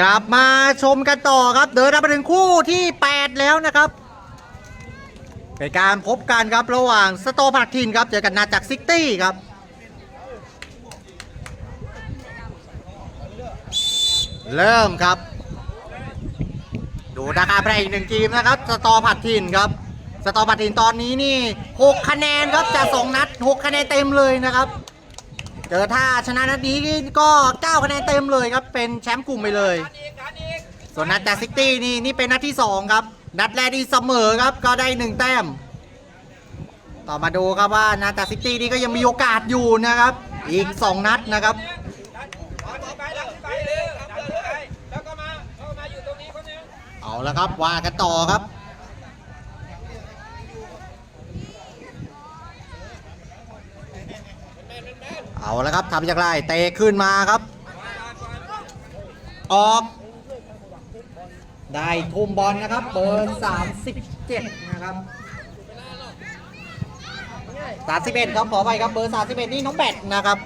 กลับมาชมกันต่อครับ เดินมาถึงคู่ที่ 8 แล้วนะครับเป็นการพบกันครับระหว่างสโตผักทินครับ เจอกันนาจากซิตี้ครับเริ่มครับ ดูราคาแพงอีกหนึ่งทีมนะครับ สตอผัดทินครับ สตอผัดทินตอนนี้นี่ 6 คะแนนครับจาก 2 นัด 6 คะแนนเต็มเลยนะครับ เจอถ้าชนะนัดนี้ก็9คะแนนเต็มเลยครับ เป็นแชมป์กลุ่มไปเลย ส่วนนัดจากซิตี้นี่นี่เป็นนัดที่ 2 ครับ นัดแรกที่เสมอครับก็ได้ 1 แต้ม ต่อมาดูครับว่านัดจากซิตี้นี่ก็ยังมีโอกาสอยู่นะครับ อีก 2 นัดนะครับเอาละครับว่ากันต่อครับ เอาละครับทำอย่างไรเตะขึ้นมาครับ ออก ได้ทุ่มบอลนะครับ เบอร์37 นะครับ31ครับขอไปครับเบอร์31นี่น้องแบทนะครับ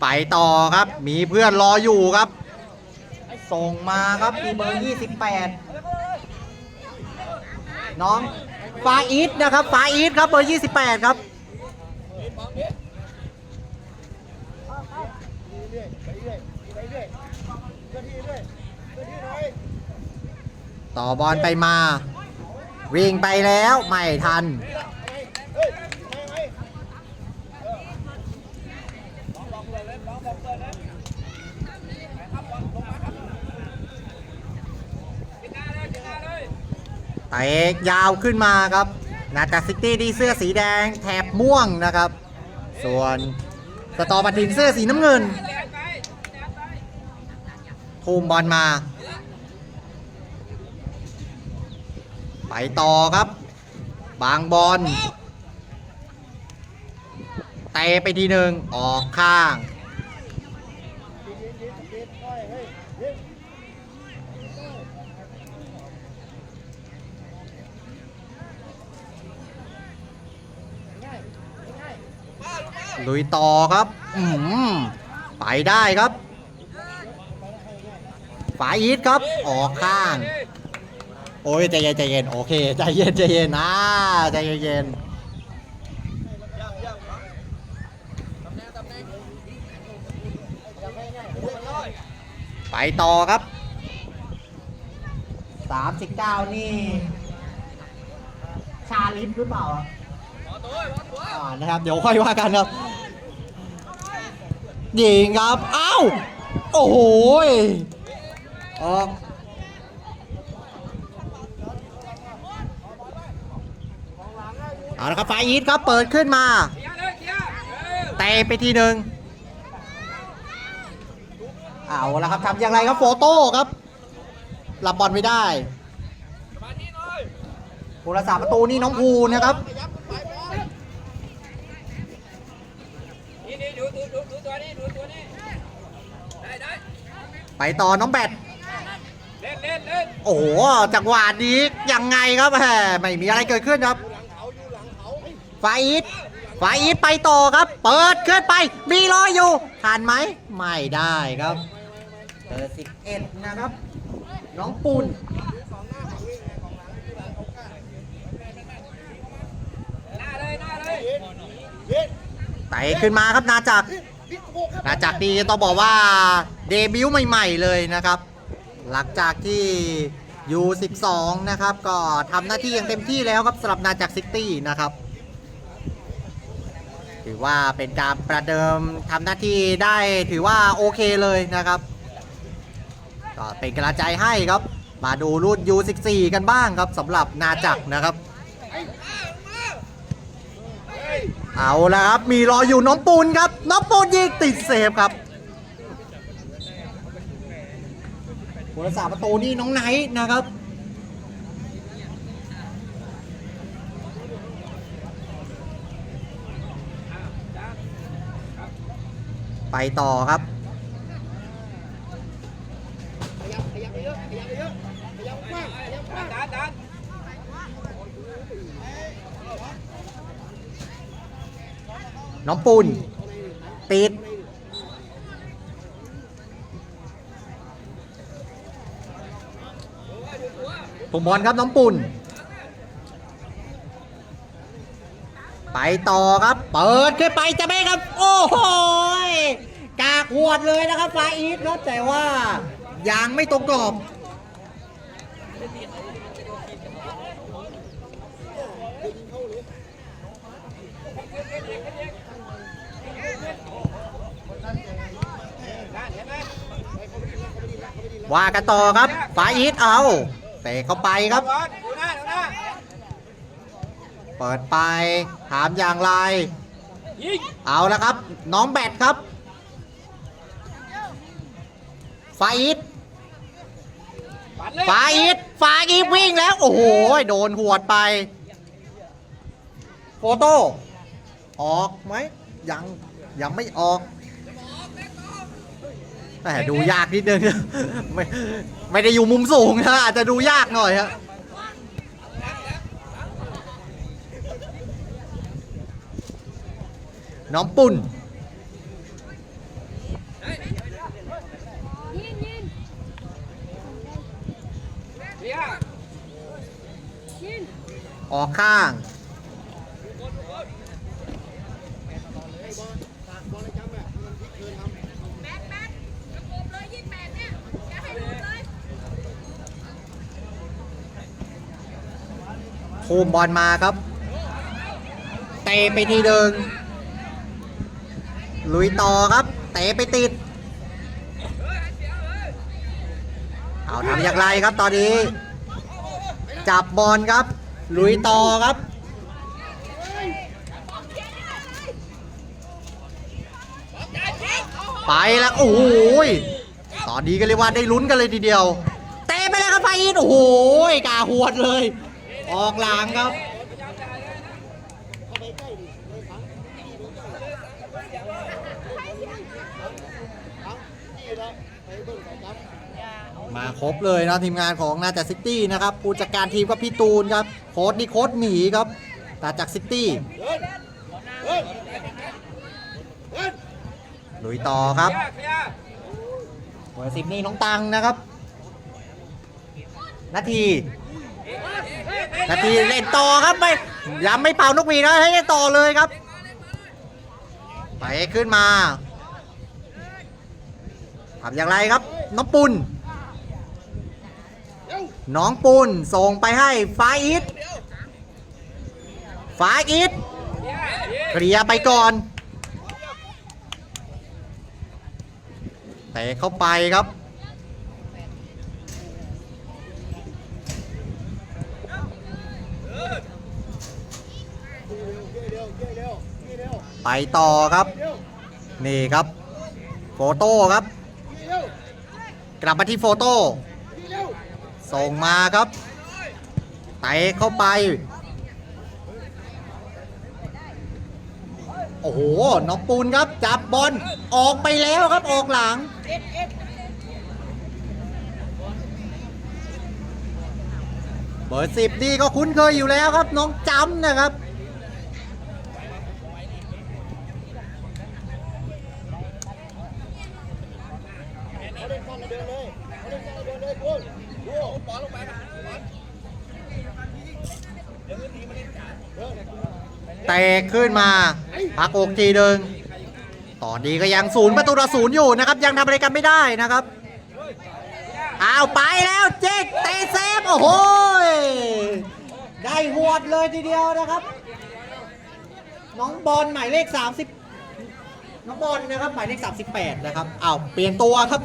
ไปต่อครับ มีเพื่อนรออยู่ครับ ส่งมาครับมีเบอร์ 28 น้องฟาอีทนะครับฟาอีทครับเบอร์ 28 ครับต่อบอลไปมา วิ่งไปแล้ว ไม่ทัน ตะยาวขึ้นมาครับ นาจาซิตี้ดีเสื้อสีแดงแถบม่วงนะครับ ส่วนสตอบัตินเสื้อสีน้ำเงินทุ่มบอลมา ไปต่อครับ บางบอลเตะไปทีหนึ่งออกข้าง ลุยต่อครับอืมไปได้ครับฝาอีทครับ ออกข้าง โอ้ยใจเย็นใจเย็นโอเคใจเย็นใจเย็นนะใจเย็นไปต่อครับ39นี่ ชาลิฟหรือเปล่า อ่านะครับ เดี๋ยวค่อยว่ากันครับยิงครับ อ้าว โอ้โหยออกเอาละครับไฟอีทครับเปิดขึ้นมาเตะไปทีหนึ่งเอาละครับทำอย่างไรครับโฟโต้ครับรับบอลไม่ได้มานี่หน่อยผู้รักษาประตูนี่น้องภูนะครับ นี่นี่ดูดูดูดูตัวนี้ดูตัวนี้ได้ได้ ไปต่อน้องแบทเล่นเล่นเล่นโอ้โหจังหวะนี้ยังไงครับแหมไม่มีอะไรเกิดขึ้นครับฟาอีทฟาอีทไปต่อครับ เปิดขึ้นไปมีรอยอยู่ทันไหมไม่ได้ครับเบอร์สิบเอ็ดนะครับ น้องปูนหน้าเลยหน้าเลยไต่ขึ้นมาครับนาจักรนาจักรนี่ต้องบอกว่า เดบิวต์ใหม่ ๆ เลยนะครับ หลังจากที่ยู12นะครับ ก็ทำหน้าที่อย่างเต็มที่แล้วครับสำหรับนาจักรซิตี้นะครับ ถือว่าเป็นการประเดิมทำหน้าที่ได้ถือว่าโอเคเลยนะครับ ก็เป็นกำลังใจให้ครับ มาดูรุ่น U14 กันบ้างครับสำหรับนาจักรนะครับ เอาละครับ มีรออยู่น้องปูนครับ น้องปูนยิงติดเซฟครับ ผู้รักษาประตูนี่น้องไนท์นะครับ ไปต่อครับดันดันน้องปุนติด ผม บอลครับน้องปุ่น ไปต่อครับ เปิดขึ้นไปจะไม่ครับ โอ้โหกากหวดเลยนะครับฟาอีทครับแต่ว่ายางไม่ตรงกรอบ ว่ากันต่อครับฟาอีทเอา เตะเข้าไปครับบอลดูหน้าดูหน้าเปิดไปถามอย่างไร ยิงเอาละครับ น้องแบทครับฟาอิทปัดเลยฟาอิทฟาอีทวิ่งแล้ว โอ้โห โดนหวดไปโฟโต้ออกไหมยังยังไม่ออก แต่ดูยากนิดนึง ไม่ไม่ได้อยู่มุมสูงนะอาจจะดูยากหน่อยฮะน้องปุ่นยิงยิงเฮียยิงออกข้าง แบกแบกกระโปงเลยยี่แปดเนี่ยอย่าให้หลุดเลย โคมบอลมาครับ เตะไปทีเดิงลุยต่อครับเตะไปติด เอาทำอย่างไรครับตอนนี้ จับบอลครับ ลุยต่อครับไปแล้วโอ้โหยตอนนี้ก็เรียกว่าได้ลุ้นกันเลยทีเดียว เตะไปแล้วครับไฟอินโอ้โหยกาหวดเลย ออกหลังครับมาครบเลยนะทีมงานของนาจากซิตี้นะครับผู้จัดการทีมก็พี่ตูนครับ โค้ดนี่โค้ดหมีครับตาจากซิตี้ลุยต่อครับเฮียเฮียเบอร์สิบนี่น้องตังนะครับ นาที นาทีเล่นต่อครับไม่ย้ำไม่เป่านกหวีดนะให้เล่นต่อเลยครับ ไปขึ้นมาทำอย่างไรครับ น้องปุนน้องปุนส่งไปให้ฟ้าอิทฟ้าอิทเฮียเคลียไปก่อนเตะเข้าไปครับ ไปต่อครับ นี่ครับโฟโต้ครับ กลับมาที่โฟโต้ส่งมาครับเตะเข้าไป โอ้โหน้องปูนครับ จับบอลออกไปแล้วครับออกหลัง เบอร์สิบนี่ก็คุ้นเคยอยู่แล้วครับ น้องจำนะครับ ตะขึ้นมา พักอกทีหนึ่งตอนนี้ก็ยังศูนย์ประตูต่อศูนย์อยู่นะครับ ยังทำอะไรกันไม่ได้นะครับอ้าวไปแล้วเจ๊กเตะเซฟโอ้โหได้หวดเลยทีเดียวนะครับ น้องบอลหมายเลข 30 น้องบอลนะครับหมายเลข 38 นะครับอ้าวเปลี่ยนตัวครับ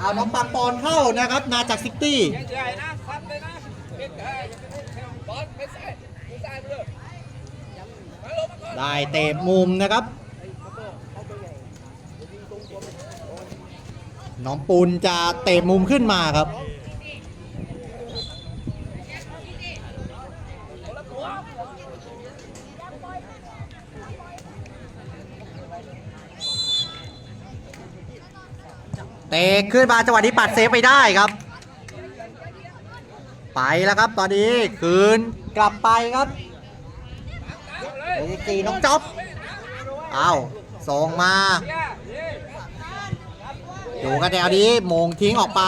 เอาน้องปังปอนเข้านะครับมาจากซิตี้ ได้เลยมาลงมาก่อนได้เตะมุมนะครับ น้องปูนจะเตะมุมขึ้นมาครับเตะขึ้นมาจังหวะนี้ปัดเซฟไปได้ครับ ไปแล้วครับตอนนี้คืนกลับไปครับสี่น้องจ๊อบเอาส่งมาอยู่กันแถวนี้มงทิ้งออกไป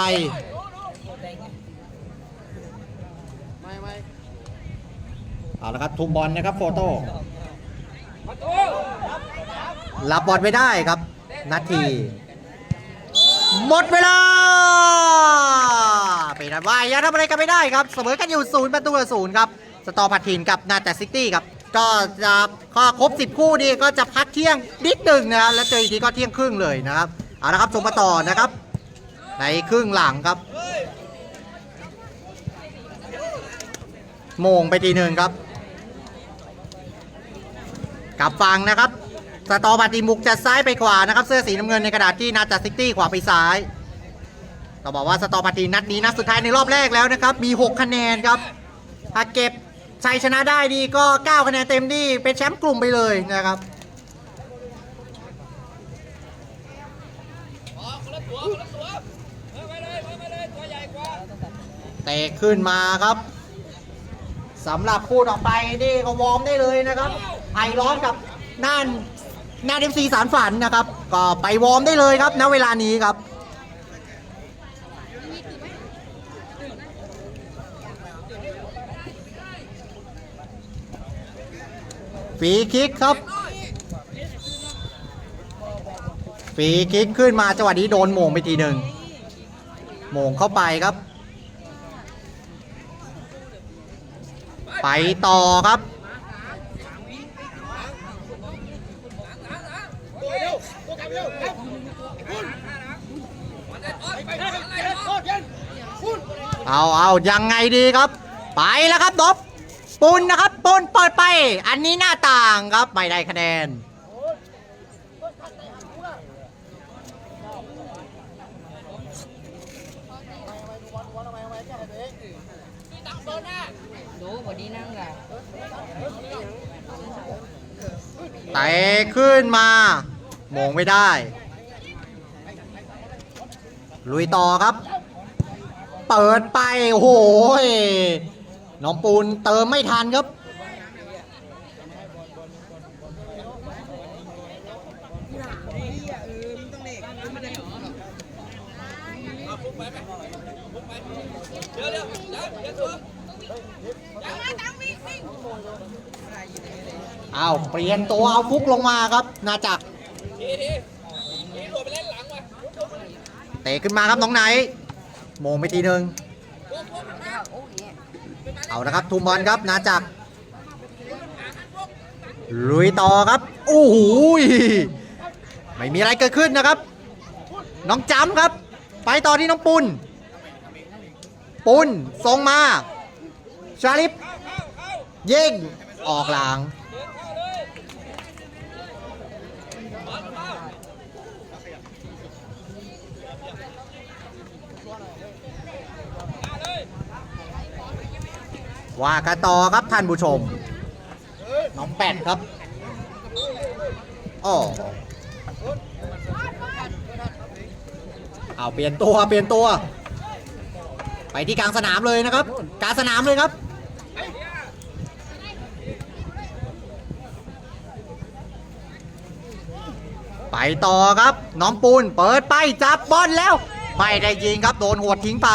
เอาละครับทุบบอลนะครับโฟโต้รับบอลไม่ได้ครับนาที หมดเวลาเป็นอันว่ายังทำอะไรกันไม่ได้ครับ เสมอกันอยู่ศูนย์ประตูต่อศูนย์ครับ สตอร์พัททินกับนาแต่ซิตี้ครับ ก็จะข้อครบ 10 คู่นี่ก็จะพักเที่ยงนิดหนึ่งนะครับแล้วเจออีกทีก็เที่ยงครึ่งเลยนะครับ เอาละครับชมมาต่อนะครับ ในครึ่งหลังครับโมงไปทีหนึ่งครับกลับฟังนะครับ สตอปาติมุกจะซ้ายไปขวานะครับ เสื้อสีน้ำเงินในกระดาษที่นาจัดซิตี้ขวาไปซ้ายต้องบอกว่าสตอปาตินัดนี้นัดสุดท้ายในรอบแรกแล้วนะครับ มี 6 คะแนนครับถ้าเก็บชัยชนะได้ดีก็ 9 คะแนนเต็มที่เป็นแชมป์กลุ่มไปเลยนะครับอ๋อคนละตัวคนละตัวเออไปเลยไปเลยตัวใหญ่กว่าเตะขึ้นมาครับสำหรับคู่ต่อไปนี่ก็วอร์มได้เลยนะครับ ไอร้อนกับน่าน น่าเอฟซีสารฝันนะครับ ก็ไปวอร์มได้เลยครับณเวลานี้ครับ ฟีคิกครับ ฟีคิกขึ้นมาจังหวะนี้โดนโมงไปทีหนึ่งโมงเข้าไปครับ ไปต่อครับ เอาเอายังไงดีครับ ไปแล้วครับดบปุนนะครับปุนเปิดไป อันนี้หน้าต่างครับไม่ได้คะแนนไงเตะขึ้นมาโมงไม่ได้ ลุยต่อครับ เปิดไปโอ้โหยน้องปูนเติมไม่ทันครับเดี๋ยวเดี๋ยวเอาเปลี่ยนตัวเอาฟุกลงมาครับ นาจักรเตะขึ้นมาครับน้องไหน มงไปทีหนึ่งเอาละครับ ทุมบอลครับนาจักรลุยต่อครับ โอ้โหยไม่มีอะไรเกิดขึ้นนะครับ น้องจำครับ ไปต่อที่น้องปุนปุนส่งมา ชาลิปยิงออกหลัง ว่ากันต่อครับท่านผู้ชม น้องแปดครับอ๋อเอาเปลี่ยนตัวเปลี่ยนตัว ไปที่กลางสนามเลยนะครับ กลางสนามเลยครับไปต่อครับ น้องปูนเปิดไปจับบอลแล้ว ไม่ได้ยิงครับ โดนหัวดทิ้งไป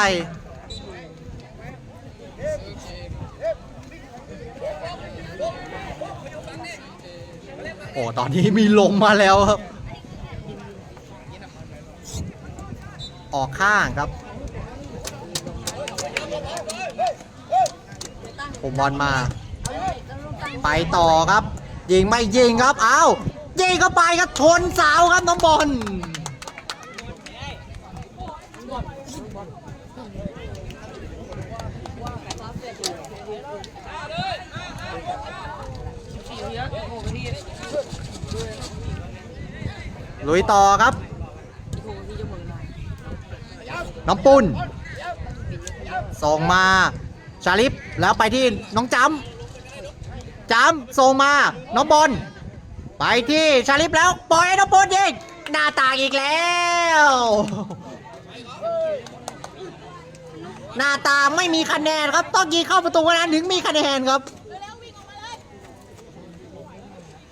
อ้ตอนนี้มีลมมาแล้วครับ ออกข้างครับผมบอลมา ไปต่อครับ ยิงไม่ยิงครับ เอายิงเข้าไปครับชนเสาครับน้องบอล ลุยต่อครับ น้องปุ้นส่งมาชาลิปแล้วไปที่น้องจำจำส่งมาน้องบอลไปที่ชาลิปแล้วปล่อยน้องปุ้นยิงหน้าต่างอีกแล้ว หน้าตาไม่มีคะแนนครับ ต้องยิงเข้าประตูนั้นถึงมีคะแนนครับ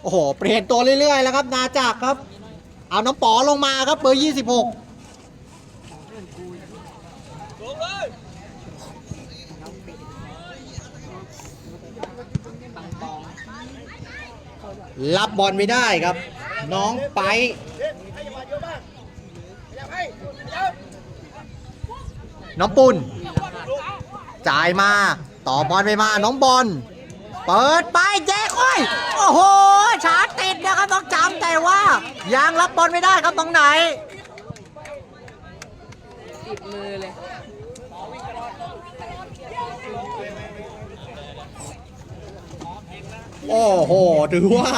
โอ้โห เปลี่ยนตัวเรื่อยๆ แล้วครับ นาจักครับ เอาน้องป๋อลงมาครับเบอร์26ลงเลยรับบอลไม่ได้ครับ น้องไปน้องปุนจ่ายมา ต่อบอลไปมา น้องบอล เปิดไปแจ๊คโอ้ยโอ้โหชาร์จติดนะครับต้องจำแต่ว่ายังรับบอลไม่ได้ครับตรงไหนติดมือเลยโอ้โหถือว่า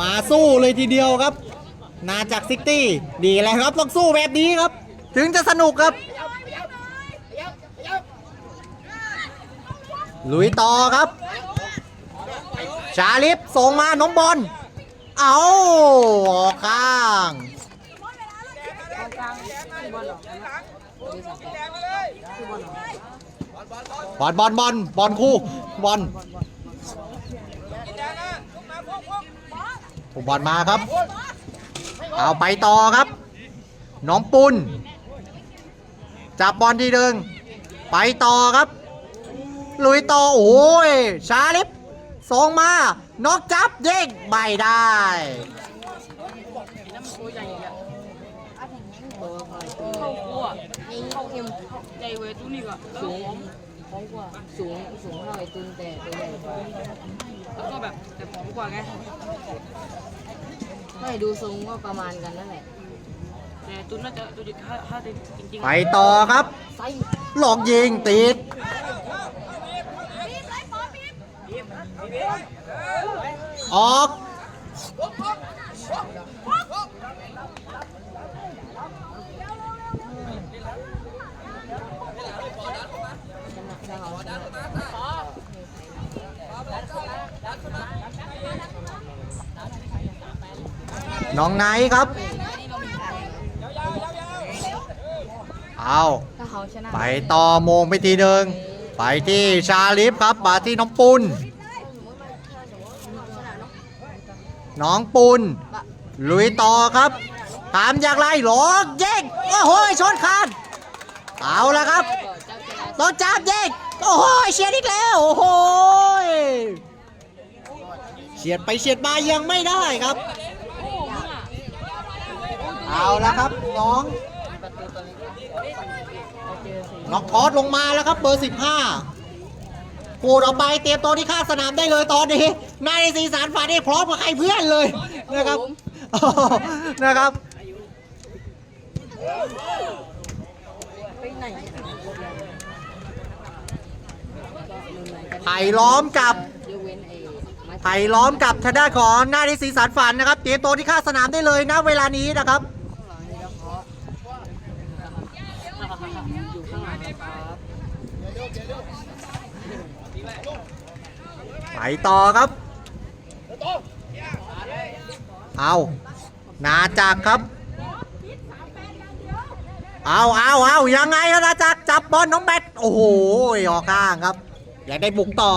มาสู้เลยทีเดียวครับ นาจากซิตี้ดีแล้วครับต้องสู้แบบนี้ครับ ถึงจะสนุกครับลุยต่อครับ ชาลิฟส่งมาน้องบอล เอาออกข้าง บอลบอลบอลบอลคู่บอลบอลมาครับ เอาไปต่อครับ น้องปุนจับบอลทีหนึ่งไปต่อครับ ลุยต่อโอ้ยชาลิฟ ส่งมานอกจับเด้งไม่ได้เข้าขั้วเข้าเอ็มใจเวทุนี่ก็สูงพร้อมกว่าสูงสูงเท่าไอ้ตุนแต่ตัวใหญ่กว่าแล้วก็แบบแต่ผอมกว่าไงไม่ดูทรงก็ประมาณกันนั่นแหละแต่ตุนน่าจะตัวจริงถ้าถ้าจริงไปต่อครับหลอกยิงติด บีบเลยปอบีบ ออกชนะถ้าเขาชนะน้องไนท์ครับเอาถ้าเขาชนะไปต่อโมงไปทีหนึ่งไปที่ชาลิฟครับมาที่น้องปุน น้องปุนลุยต่อครับ ตามอย่างไรหลอกเย่งโอ้โหชนคานเอาละครับก็เจ้าชนะต้องจับเย่งโอ้โหเฉียดอีกแล้วโอ้โหเฉียดไปเฉียดมายังไม่ได้ครับ เอาละครับน้องน้องทอสลงมาแล้วครับเบอร์ 15 ปูดออกไปเตรียมตัวที่ข้างสนามได้เลยตอนนี้นายสีสารฝันนี่พร้อมกับใครเพื่อนเลยนะครับนะครับไห่ล้อมกับไอ้ไม้ไผ่ล้อมกับทางด้านของนายสีสารฝันนะครับ เตรียมตัวที่ข้างสนามได้เลยนะเวลานี้นะครับ ข้างหลังนี่แล้วเขาอยู่ข้างหลังนะครับ ไปต่อครับ เอานาจักครับ เอาเอาเอายังไงครับนาจักจับบอลน้องแบทโอ้โหออกข้างครับ อยากได้บุกต่อ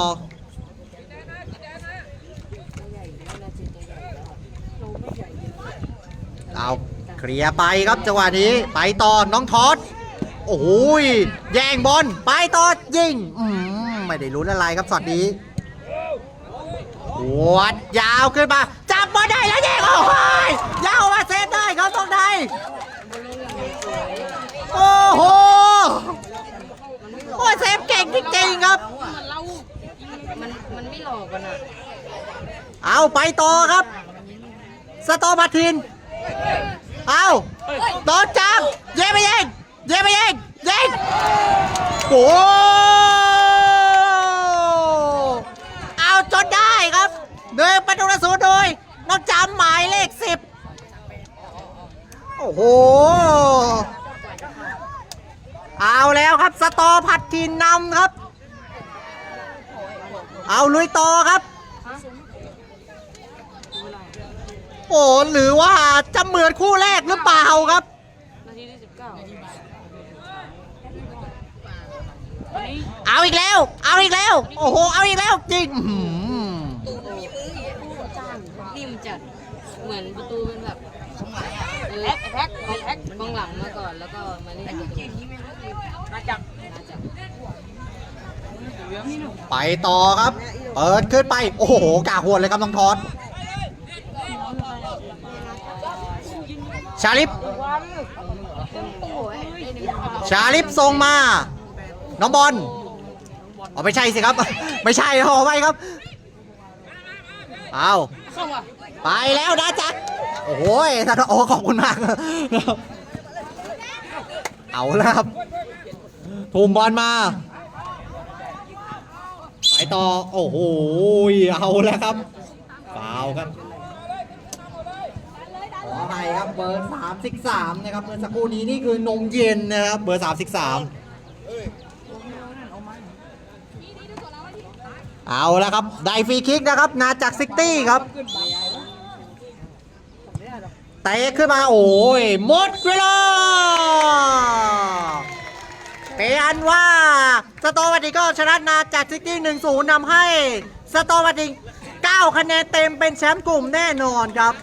เอาเคลียร์ไปครับจังหวะนี้ไปต่อน้องทอสโอ้ยแย่งบอลไปต่อยิงอืไม่ได้ลุ้อะไรครับสอดนี้ วัดยาวขึ้นมา จับบอลได้แล้วยิงโอ้โหยยาวมาเซฟได้ครับตรงไหนโอ้โหโอ้ยเซฟเก่งจริงๆครับมันมันไม่หลอกกันอะเอาไปต่อครับ สตอมาทิน เอาโดนจับเย่ไปยิงเย่ไปยิงยิงโอ้เอาจนได้ เดินประตูละศูนย์โดยน้องจำหมายเลขสิบโอ้โห เอาแล้วครับสตอผัดทินนำครับ เอาลุยต่อครับ โอ้หรือว่าจะเหมือนคู่แรกหรือเปล่าครับนาทีที่สิบเก้า เอาอีกแล้ว เอาอีกแล้ว โอ้โห เอาอีกแล้วจริงอื้อหือนิ่มจัด เหมือนประตูเป็นแบบเออแพ็คแพ็คแพ็คกองหลังมาก่อนแล้วก็มาเล่นประตูมาจับน่าจะเหลืองนี่หนูไปต่อครับ เปิดขึ้นไป โอ้โหกาหวนเลยครับน้องทอนชาลิปชาลิปส่งมา น้องบอล อ๋อไม่ใช่สิครับ ไม่ใช่ขอไปครับเอาเข้ามาไปแล้วนะจักรโอ้โหท่านโอ้ขอบคุณมากครับเอาแล้วครับทุ่มบอลมาไปต่อโอ้โหเอาแล้วครับฟาวครับขออภัยครับเบอร์33นะครับเมื่อสักครู่นี้นี่คือนมเย็นนะครับเบอร์33 เอาแล้วครับ ได้ฟรีคิกนะครับ นาจากซิตี้ครับเตะขึ้นมาโอ้ยหมดเวลาเป็นอันว่าสโตวัติก็ชนะนาจากซิตี้หนึ่งศูนย์นำให้สโตวัตติ9คะแนนเต็มเป็นแชมป์กลุ่มแน่นอนครับ